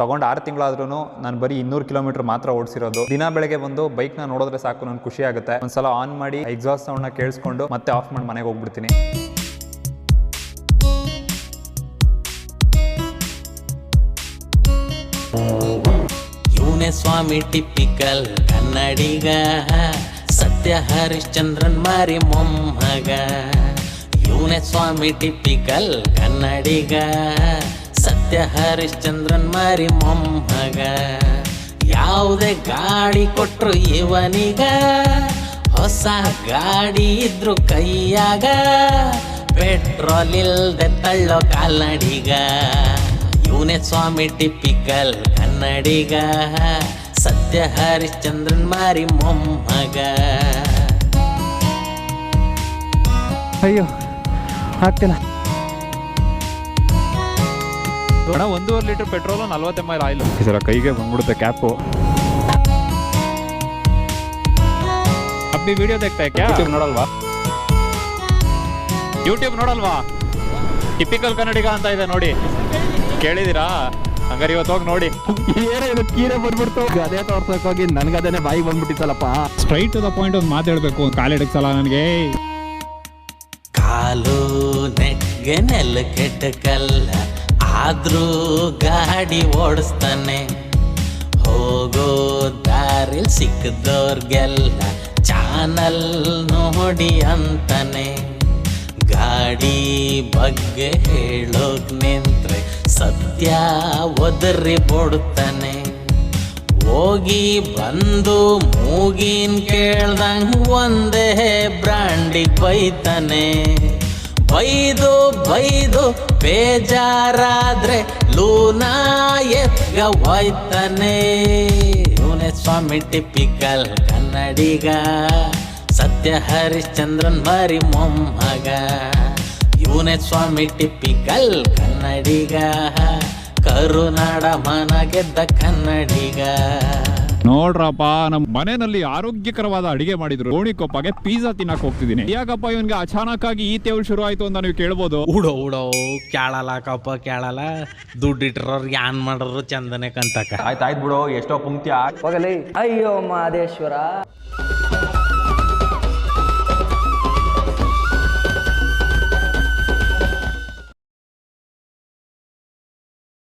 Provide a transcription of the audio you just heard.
ತಗೊಂಡು ಆರು ತಿಂಗಳಾದ್ರೂ ನಾನು ಬರೀ ಇನ್ನೂರು ಕಿಲೋಮೀಟರ್ ಮಾತ್ರ ಓಡಿಸಿರೋದು. ದಿನ ಬೆಳಗ್ಗೆ ಬಂದು ಬೈಕ್ನ ನೋಡಿದ್ರೆ ಸಾಕು ನನ್ಗೆ ಖುಷಿ ಆಗುತ್ತೆ. ಒಂದ್ಸಲ ಆನ್ ಮಾಡಿ ಎಕ್ಸಾಸ್ಟ್ ಸೌಂಡ್ನ ಕೇಳಿಸ್ಕೊಂಡು ಮತ್ತೆ ಆಫ್ ಮಾಡಿ ಮನೆಗೆ ಹೋಗ್ಬಿಡ್ತೀನಿ. ಸ್ವಾಮಿ ಟಿಪಿಕಲ್ ಕನ್ನಡಿಗ. ಸತ್ಯ ಹರಿಶ್ಚಂದ್ರನ್ ಮಾರಿ ಮೊಮ್ಮಗ. ಇವನೇ ಸ್ವಾಮಿ ಟಿಪಿಕಲ್ ಕನ್ನಡಿಗ. ಸತ್ಯ ಹರಿಶ್ಚಂದ್ರನ್ ಮಾರಿ ಮೊಮ್ಮಗ. ಯಾವುದೇ ಗಾಡಿ ಕೊಟ್ರು ಇವನಿಗ. ಹೊಸ ಗಾಡಿ ಇದ್ರು ಕೈಯಾಗ. ಪೆಟ್ರೋಲ್ ಇಲ್ದೆ ತಳ್ಳೋ ಕಾಲ್ನಡಿಗ. ಇವನೇ ಸ್ವಾಮಿ ಟಿಪಿಕಲ್ ಕನ್ನಡಿಗ. ಸತ್ಯ ಹರಿಶ್ಚಂದ್ರನ್ ಮಾರಿ ಮೊಮ್ಮಗ. ಅಯ್ಯೋ ಆಗ್ತಿಲ್ಲ ಅಣ್ಣ ಒಂದೂವರೆ ಲೀಟರ್ ಪೆಟ್ರೋಲ್ ನಲ್ವತ್ತು ಎಂ ಆಯಿಲ್. ಸರ್ ಕೈಗೆ ಬಂದ್ಬಿಡುತ್ತೆ ಕ್ಯಾಪು. ಅಬ್ಬಿ ವಿಡಿಯೋ ತೆಗ್ತಾ ಯೂಟ್ಯೂಬ್ ನೋಡಲ್ವಾ? ಯೂಟ್ಯೂಬ್ ನೋಡಲ್ವಾ? ಟಿಪಿಕಲ್ ಕನ್ನಡಿಗ ಅಂತ ಇದೆ ನೋಡಿ. ಕೇಳಿದಿರಾ? ಹಂಗಾರೆ ಇವತ್ತು ಹೋಗಿ ನೋಡಿ. ಕೀರೆ ಬಂದ್ಬಿಡ್ತು ಅದೇ ತೋರ್ಸಕ್ ನನ್ಗೆ ಅದೇ ಬಾಯಿ ಬಂದ್ಬಿಟ್ಟಿತ್ತಲ್ಲಪ್ಪ. ಸ್ಟ್ರೈಟ್ ಟು ದ ಪಾಯಿಂಟ್ ಒಂದು ಮಾತಾಡ್ಬೇಕು ಒಂದು ಕಾಲು ನನಗೆ. ಕಾಲು ನೆಗ್ಗೆ ನೆಲ್ಲು ಕೆಟ್ಟ ಕಲ್ಲ. ಆದ್ರೂ ಗಾಡಿ ಓಡಿಸ್ತಾನೆ. ಹೋಗೋ ದಾರಿ ಸಿಕ್ಕದವ್ರಿಗೆಲ್ಲ ಚಾನಲ್ ನೋಡಿ ಅಂತಾನೆ. ಗಾಡಿ ಬಗ್ಗೆ ಹೇಳೋಕ್ ನಿಂತ್ರೆ ಸತ್ಯ ಒದರಿ ಬಿಡುತ್ತಾನೆ ಹೋಗಿ ಬಂದು ಮೂಗಿನ್ ಕೇಳ್ದಂಗ್ ಒಂದೇ ಬ್ರಾಂಡಿಗೆ ಬೈತಾನೆ. ಬೈದು ಬೈದು ಬೇಜಾರಾದ್ರೆ ಲೂನಾ ಎತ್ಗ ಹೋಯ್ತಾನೆ. ಇವನೇ ಸ್ವಾಮಿ ಟಿಪಿಕಲ್ ಕನ್ನಡಿಗ ಸತ್ಯ ಹರಿಶ್ಚಂದ್ರನ್ ಮರಿ ಮೊಮ್ಮಗ. ಇವನೇ ಸ್ವಾಮಿ ಟಿಪಿಕಲ್ ಕನ್ನಡಿಗ, ಕರುನಾಡ ಮನ ಗೆದ್ದ ಕನ್ನಡಿಗ. ನೋಡ್ರಪ್ಪ ನಮ್ಮ ಮನೆಯಲ್ಲಿ ಆರೋಗ್ಯಕರವಾದ ಅಡಿಗೆ ಮಾಡಿದ್ರು. ಗೋಣಿಕೊಪ್ಪಗೆ ಪಿಜ್ಜಾ ತಿನ್ನಕ್ ಹೋಗ್ತಿದ್ದೀನಿ. ಯಾಕಪ್ಪ ಇವನ್ಗೆ ಅಚಾನಕ್ ಆಗಿ ಈ ತೇವಳು ಶುರು ಆಯ್ತು ಅಂತ ನೀವು ಕೇಳ್ಬೋದು? ಉಡೋ ಉಡೋ ಕೇಳಲ್ಲ ಕಪ್ಪ ಕೇಳಲ್ಲ ದುಡ್ಡು ಇಟ್ರವ್ರಿಗೆ ಯಾನ್ ಮಾಡ್ರು ಚಂದನೆ ಕಂತಕ ಆಯ್ತು ಆಯ್ತು ಬಿಡು ಎಷ್ಟೋ ಪುಂಕ್ತಿ ಹೋಗಲಿ. ಅಯ್ಯೋ ಮಾದೇಶ್ವರ